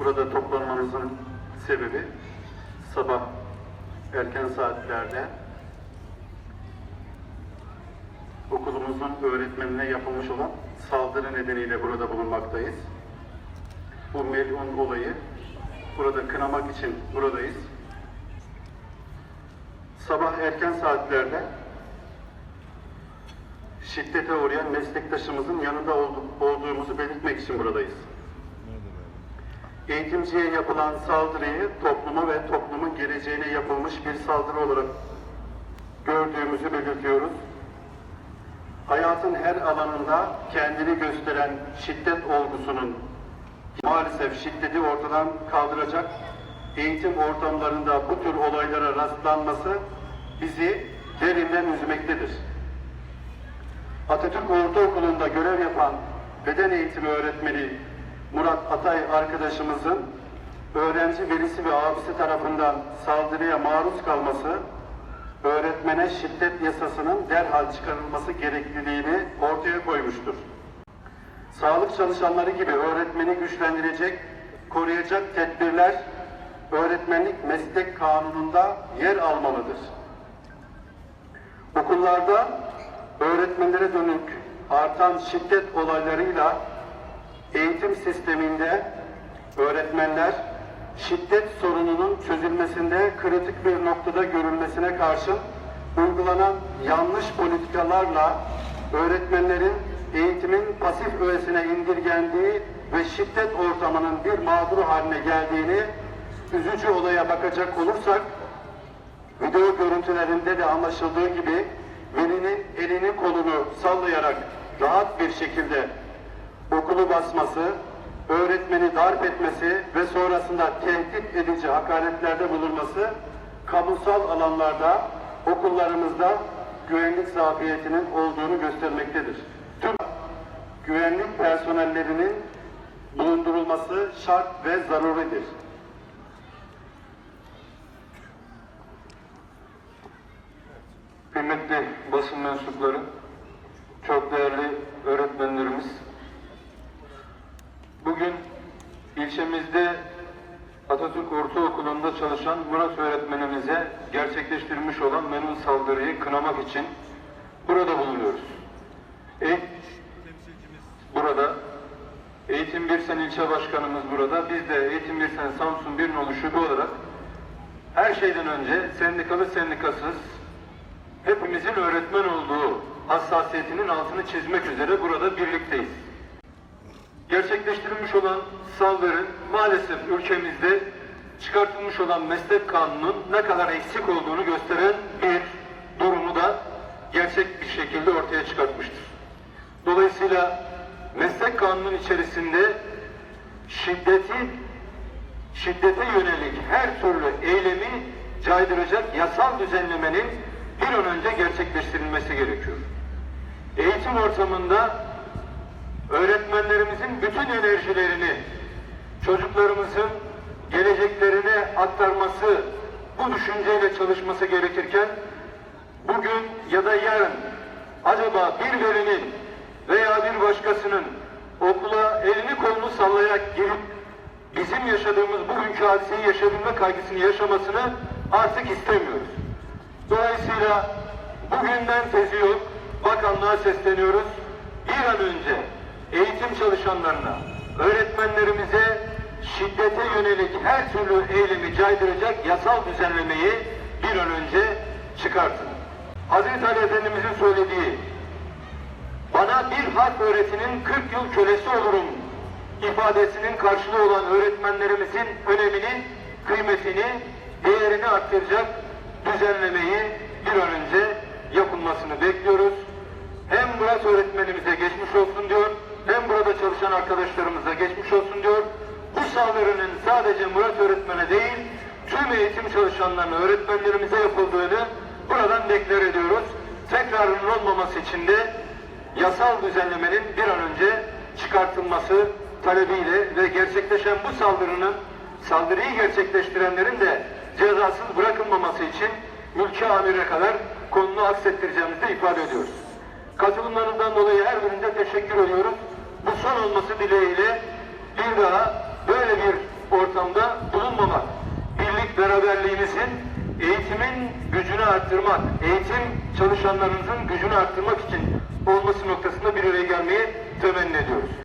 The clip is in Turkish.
Burada toplanmamızın sebebi sabah erken saatlerde okulumuzun öğretmenine yapılmış olan saldırı nedeniyle burada bulunmaktayız. Bu melun olayı burada kınamak için buradayız. Sabah erken saatlerde şiddete uğrayan meslektaşımızın yanında oldu- olduğumuzu belirtmek için buradayız. Eğitimciye yapılan saldırıyı topluma ve toplumun geleceğine yapılmış bir saldırı olarak gördüğümüzü belirtiyoruz. Hayatın her alanında kendini gösteren şiddet olgusunun maalesef şiddeti ortadan kaldıracak eğitim ortamlarında bu tür olaylara rastlanması bizi derinden üzmektedir. Atatürk Ortaokulu'nda görev yapan beden eğitimi öğretmeni Murat Atay arkadaşımızın öğrenci velisi ve abisi tarafından saldırıya maruz kalması öğretmene şiddet yasasının derhal çıkarılması gerekliliğini ortaya koymuştur. Sağlık çalışanları gibi öğretmeni güçlendirecek, koruyacak tedbirler öğretmenlik meslek kanununda yer almalıdır. Okullarda öğretmenlere dönük artan şiddet olaylarıyla eğitim sisteminde öğretmenler şiddet sorununun çözülmesinde kritik bir noktada görülmesine karşın uygulanan yanlış politikalarla öğretmenlerin eğitimin pasif öğesine indirgendiği ve şiddet ortamının bir mağduru haline geldiğini üzücü olaya bakacak olursak Video görüntülerinde de anlaşıldığı gibi velinin elini kolunu sallayarak rahat bir şekilde okulu basması, öğretmeni darp etmesi ve sonrasında tehdit edici hakaretlerde bulunması kamusal alanlarda okullarımızda güvenlik zafiyetinin olduğunu göstermektedir. Tüm güvenlik personellerinin bulundurulması şart ve zaruridir. Kıymetli basın mensupları, çok değerli öğretmenlerimiz, bugün ilçemizde Atatürk Ortaokulu'nda çalışan Murat öğretmenimize gerçekleştirilmiş olan menun saldırıyı kınamak için burada bulunuyoruz. E, burada Eğitim Birsen ilçe başkanımız burada. Biz de Eğitim Birsen Samsun bir nolu şube olarak her şeyden önce sendikalı sendikasız hepimizin öğretmen olduğu hassasiyetinin altını çizmek üzere burada birlikteyiz. Gerçekleştirilmiş olan saldırı maalesef ülkemizde çıkartılmış olan meslek kanunun ne kadar eksik olduğunu gösteren bir durumu da gerçek bir şekilde ortaya çıkartmıştır. Dolayısıyla meslek kanunun içerisinde şiddeti şiddete yönelik her türlü eylemi caydıracak yasal düzenlemenin bir an önce gerçekleştirilmesi gerekiyor. Eğitim ortamında öğretmenlerimizin bütün enerjilerini çocuklarımızın geleceklerine aktarması, bu düşünceyle çalışması gerekirken bugün ya da yarın acaba bir velinin veya bir başkasının okula elini kolunu sallayarak girip bizim yaşadığımız bugünkü hadiseyi yaşayabilme kaygısını yaşamasını artık istemiyoruz. Dolayısıyla bugünden tezi yok, bakanlığa sesleniyoruz. Bir an önce eğitim çalışanlarına, öğretmenlerimize şiddete yönelik her türlü eylemi caydıracak yasal düzenlemeyi bir an önce çıkartın. Hazreti Ali Efendimizin söylediği bana bir harf öğretinin 40 yıl kölesi olurum ifadesinin karşılığı olan öğretmenlerimizin önemini, kıymetini, değerini arttıracak düzenlemeyi bir an önce yapılmasını bekliyoruz. Hem Murat öğretmenimize çalışan arkadaşlarımıza geçmiş olsun diyor. Bu saldırının sadece Murat öğretmene değil, tüm eğitim çalışanlarına, öğretmenlerimize yapıldığını buradan deklar ediyoruz. Tekrarının olmaması için de yasal düzenlemenin bir an önce çıkartılması talebiyle ve gerçekleşen bu saldırının saldırıyı gerçekleştirenlerin de cezasız bırakılmaması için mülki amire kadar konunu aksettireceğimizi de ifade ediyoruz. Katılımlarından dolayı her birinde teşekkür ediyoruz. Bu son olması dileğiyle bir daha böyle bir ortamda bulunmamak. Birlik beraberliğimizin eğitimin gücünü arttırmak, eğitim çalışanlarımızın gücünü arttırmak için olması noktasında bir araya gelmeyi temenni ediyoruz.